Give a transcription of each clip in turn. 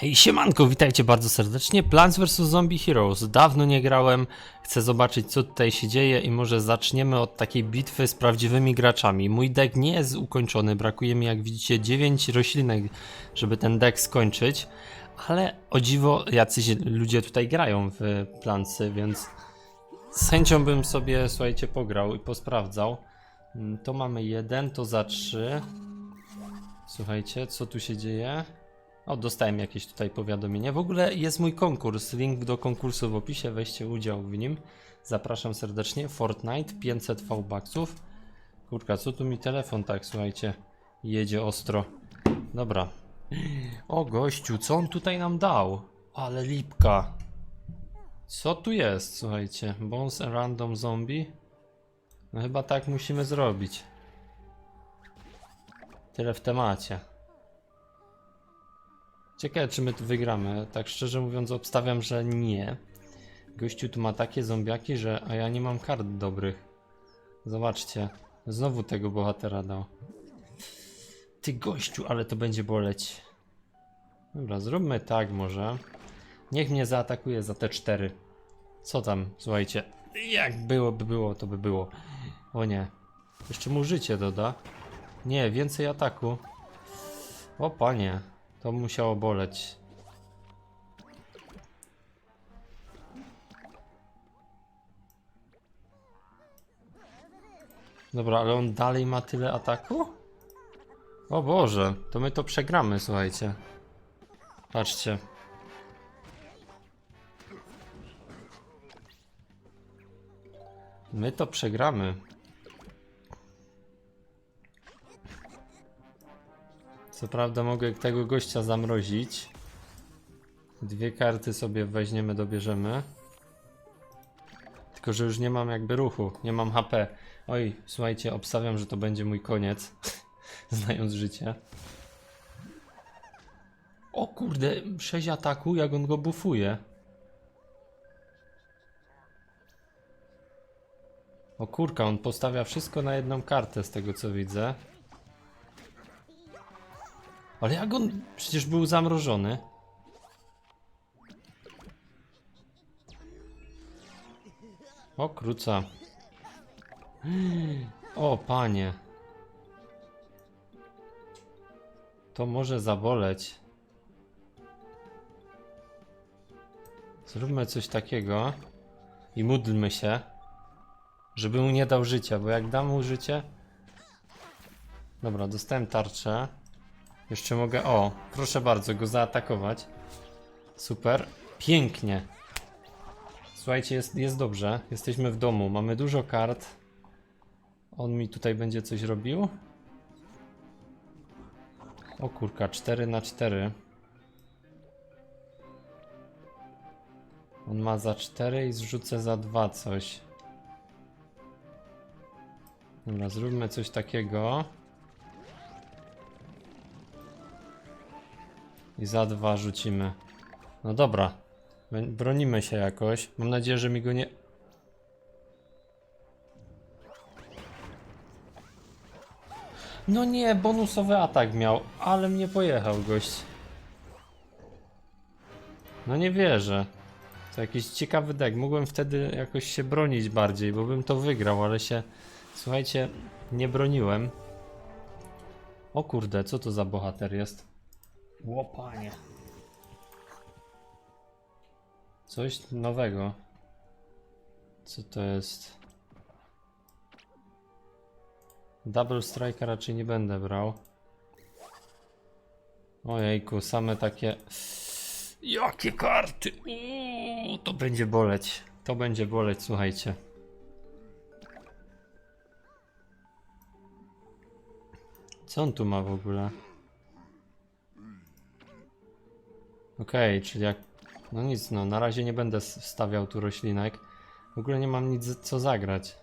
Hej, siemanko, witajcie bardzo serdecznie. Plants vs Zombie Heroes. Dawno nie grałem, chcę zobaczyć co tutaj się dzieje i może zaczniemy od takiej bitwy z prawdziwymi graczami. Mój deck nie jest ukończony, brakuje mi jak widzicie 9 roślinek, żeby ten deck skończyć, ale o dziwo jacyś ludzie tutaj grają w Plantsy, więc z chęcią bym sobie, słuchajcie, pograł i posprawdzał. Mm, To mamy jeden, to za trzy. Słuchajcie, co tu się dzieje? O, dostałem jakieś tutaj powiadomienie. W ogóle jest mój konkurs. Link do konkursu w opisie. Weźcie udział w nim. Zapraszam serdecznie. Fortnite 500 V-Bucksów. Kurka, co tu mi telefon tak, słuchajcie, jedzie ostro. Dobra. O, gościu, co on tutaj nam dał? Ale lipka. Co tu jest, słuchajcie? Bones Random Zombie? No chyba tak musimy zrobić. Tyle w temacie. Ciekawe, czy my tu wygramy. Tak szczerze mówiąc, obstawiam, że nie. Gościu tu ma takie zombiaki, że. A ja nie mam kart dobrych. Zobaczcie. Znowu tego bohatera dał. Ty gościu, ale to będzie boleć. Dobra, zróbmy tak może. Niech mnie zaatakuje za te cztery. Co tam? Słuchajcie. Jak byłoby było, to by było. O nie. Jeszcze mu życie doda. Nie, więcej ataku. O panie. To musiało boleć. Dobra, ale on dalej ma tyle ataku? O Boże, to my to przegramy, słuchajcie. Patrzcie. My to przegramy. Co prawda mogę tego gościa zamrozić. Dwie karty sobie weźmiemy, dobierzemy. Tylko, że już nie mam jakby ruchu, nie mam HP. Oj, słuchajcie, obstawiam, że to będzie mój koniec. Znając życie. O kurde, 6 ataku, jak on go bufuje. O kurka, on postawia wszystko na jedną kartę z tego co widzę. Ale jak on przecież był zamrożony? O kruca. O panie. To może zaboleć. Zróbmy coś takiego i módlmy się, żeby mu nie dał życia, bo jak dam mu życie... Dobra, dostałem tarczę. Jeszcze mogę, o, proszę bardzo, go zaatakować. Super, pięknie. Słuchajcie, jest, jest dobrze. Jesteśmy w domu, mamy dużo kart. On mi tutaj będzie coś robił. O kurka, 4 na 4. On ma za 4 i zrzucę za 2 coś. Dobra, zróbmy coś takiego. I za dwa rzucimy. No dobra. Bronimy się jakoś. Mam nadzieję, że mi go nie. No nie, bonusowy atak miał, ale mnie pojechał gość. No nie wierzę. To jakiś ciekawy deck. Mogłem wtedy jakoś się bronić bardziej, bo bym to wygrał, ale się. Słuchajcie, nie broniłem. O kurde, co to za bohater jest? Łopanie. Coś nowego. Co to jest? Double Strike raczej nie będę brał. Ojejku, same takie... Jakie karty! Uuu, to będzie boleć. To będzie boleć, słuchajcie. Co on tu ma w ogóle? Okej, czyli jak... No nic, no na razie nie będę wstawiał tu roślinek. W ogóle nie mam nic co zagrać.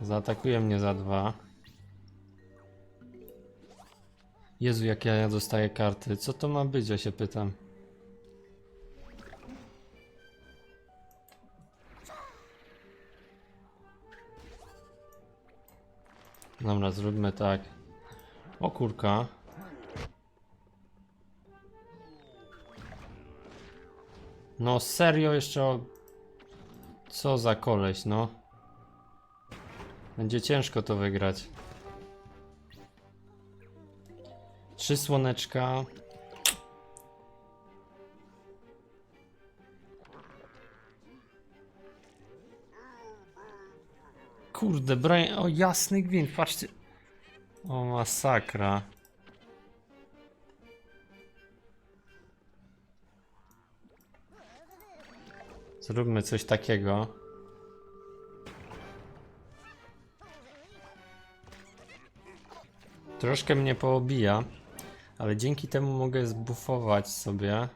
Zaatakuje mnie za dwa. Jezu, jak ja, ja dostaję karty. Co to ma być, ja się pytam. Dobra, zróbmy tak. O kurka. No serio jeszcze o... Co za koleś, no. Będzie ciężko to wygrać. Trzy słoneczka. Kurde, brain... O, jasny gwint, patrzcie. O, masakra. Zróbmy coś takiego. Troszkę mnie poobija, ale dzięki temu mogę zbufować sobie.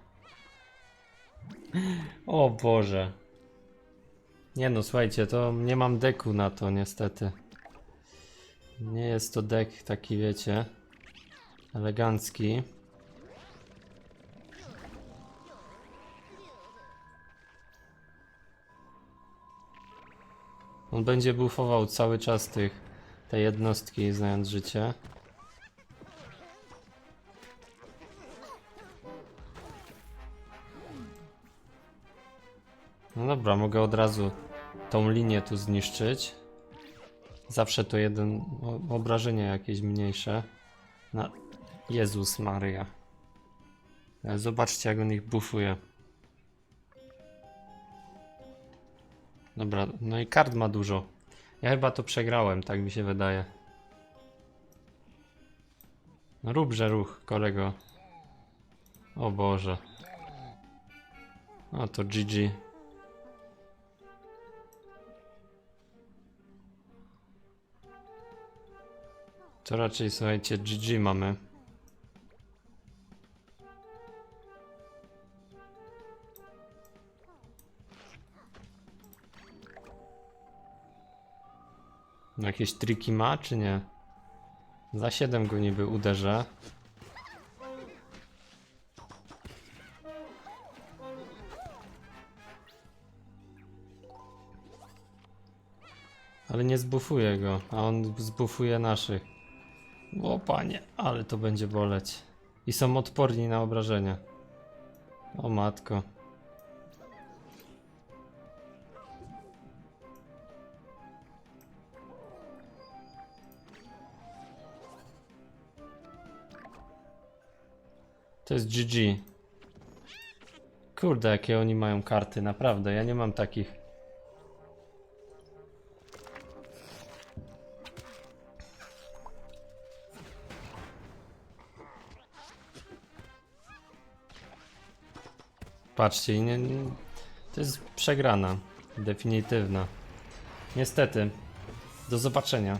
O Boże. Nie no, słuchajcie, to nie mam deku na to niestety. Nie jest to dek taki, wiecie, elegancki. On będzie buffował cały czas tych, te jednostki, znając życie. No dobra, mogę od razu tą linię tu zniszczyć. Zawsze to jeden obrażenie jakieś mniejsze. Na Jezus Maria. Ale Zobaczcie jak on ich bufuje. Dobra, no i kart ma dużo. Ja chyba to przegrałem, tak mi się wydaje. No róbże ruch, kolego. O Boże. O to GG. To raczej słuchajcie, GG mamy. Jakieś triki ma, czy nie? Za 7 go niby uderzę. Ale nie zbufuje go, a on zbufuje naszych. O panie, ale to będzie boleć. I są odporni na obrażenia. O matko. To jest GG. Kurde, jakie oni mają karty, naprawdę. Ja nie mam takich. Patrzcie, nie, nie, to jest przegrana. Definitywna. Niestety. Do zobaczenia.